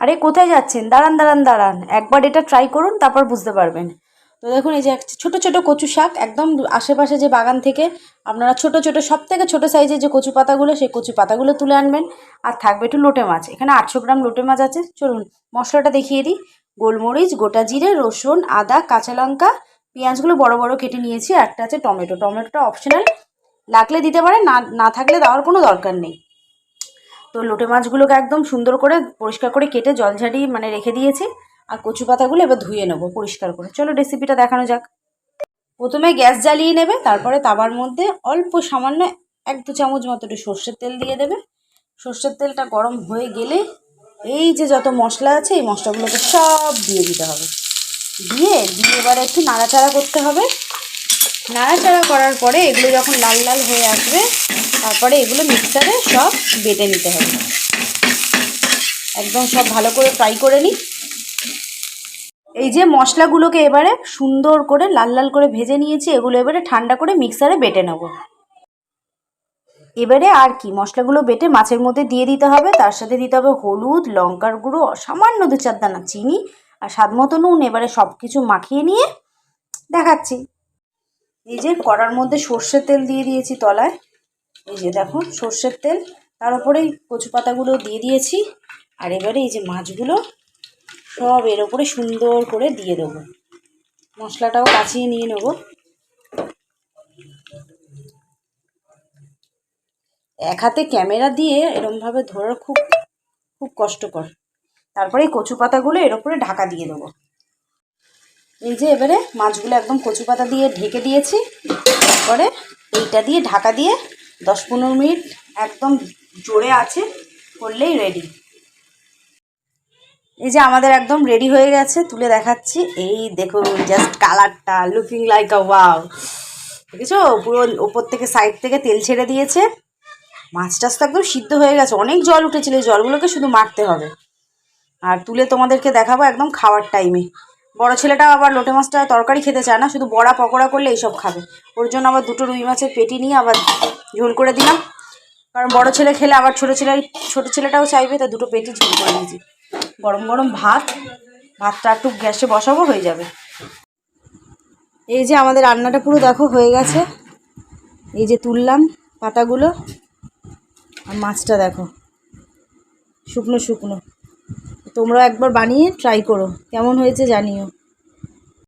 আরে কোথায় যাচ্ছেন? দাঁড়ান দাঁড়ান দাঁড়ান। একবার এটা ট্রাই করুন, তারপর বুঝতে পারবেন। তো দেখুন, এই যে ছোট ছোট কচু শাক, একদম আশেপাশে যে বাগান থেকে আপনারা ছোট ছোট সব থেকে ছোটো সাইজের যে কচু পাতাগুলো, সেই কচু পাতাগুলো তুলে আনবেন। আর থাকবে একটু লোটে মাছ। এখানে আটশো গ্রাম লোটে মাছ আছে। চলুন, মশলাটা দেখিয়ে দিই। গোলমরিচ, গোটা জিরে, রসুন, আদা, কাঁচা লঙ্কা, পেঁয়াজগুলো বড় বড় কেটে নিয়েছি। একটা আছে টমেটো। টমেটোটা অপশনাল লাগলে দিতে পারেন, না না থাকলে দেওয়ার কোনো দরকার নেই। তো লোটে মাছগুলোকে একদম সুন্দর করে পরিষ্কার করে কেটে জল ঝাড়িয়ে মানে রেখে দিয়েছি। আর কচু পাতাগুলো এবার ধুয়ে নেব পরিষ্কার করে। চলো রেসিপিটা দেখানো যাক। প্রথমে গ্যাস জ্বালিয়ে নেবে, তারপরে তাবার মধ্যে অল্প সামান্য এক দু চামচ মতো একটু সর্ষের তেল দিয়ে দেবে। সর্ষের তেলটা গরম হয়ে গেলে এই যে যত মশলা আছে, এই মশলাগুলোকে সব দিয়ে দিতে হবে। দিয়ে দিয়ে এবারে একটু নাড়াচাড়া করতে হবে। নাড়াচাড়া করার পরে এগুলো যখন লাল লাল হয়ে আসবে তারপরে এগুলো মিক্সারে সব বেটে নিতে হবে। একদম সব ভালো করে ফ্রাই করে নিই। এই যে মশলাগুলোকে এবারে সুন্দর করে লাল লাল করে ভেজে নিয়েছি, এগুলো এবারে ঠান্ডা করে মিক্সারে বেটে নেব। এবারে আর কি, মশলাগুলো বেটে মাছের মধ্যে দিয়ে দিতে হবে, তার সাথে দিতে হবে হলুদ, লঙ্কার গুঁড়ো, সামান্য দু চার দানা চিনি আর স্বাদ মতো নুন, এবারে সব কিছু মাখিয়ে নিয়ে দেখাচ্ছি। এই যে কড়ার মধ্যে সর্ষের তেল দিয়ে দিয়েছি তলায়। এই যে দেখো, সর্ষের তেল, তার উপরে কচু পাতাগুলো দিয়ে দিয়েছি। আর এবারে এই যে মাছগুলো, সব এর ওপরে সুন্দর করে দিয়ে দেবো। মশলাটাও কাচিয়ে নিয়ে নেব। এক হাতে ক্যামেরা দিয়ে এরমভাবে ধরা খুব খুব কষ্টকর। তারপরে এই কচু পাতাগুলো এর ওপরে ঢাকা দিয়ে দেবো। এই যে এবারে মাছগুলো একদম কচু পাতা দিয়ে ঢেকে দিয়েছি। তারপরে এইটা দিয়ে ঢাকা দিয়ে দশ পনেরো মিনিট একদম জোরে আছে, করলেই রেডি এই যে আমাদের একদম রেডি হয়ে গেছে, তুলে দেখাচ্ছি। এই দেখুন জাস্ট কালারটা লুকিং লাইক আ ওয়াও দেখেছ? পুরো ওপর থেকে সাইড থেকে তেল ছেড়ে দিয়েছে। মাছ টাছ তো একদম সিদ্ধ হয়ে গেছে। অনেক জল উঠেছিল। জলগুলোকে শুধু মারতে হবে। আর তুলে তোমাদেরকে দেখাবো একদম খাওয়ার টাইমে বড় ছেলেটা আবার লোটে মাছটা তরকারি খেতে চায় না, শুধু বড়া পকোড়া করলে এইসব খাবে। ওর জন্য আবার দুটো রুই মাছের পেটি নিয়ে আবার ঝোল করে দিলাম। কারণ বড় ছেলে খেলে আবার ছোটো ছেলে, ছোটো ছেলেটাও চাইবে, তা দুটো পেটি ঝোল করে দিয়েছি গরম গরম ভাত, ভাতটা একটু গ্যাসে বসাবো, হয়ে যাবে। এই যে আমাদের রান্নাটা পুরো দেখো, হয়ে গেছে। এই যে তুললাম পাতাগুলো, আর মাছটা দেখো, শুকনো শুকনো। তোমরা একবার বানিয়ে ট্রাই করো। কেমন হয়েছে জানিও।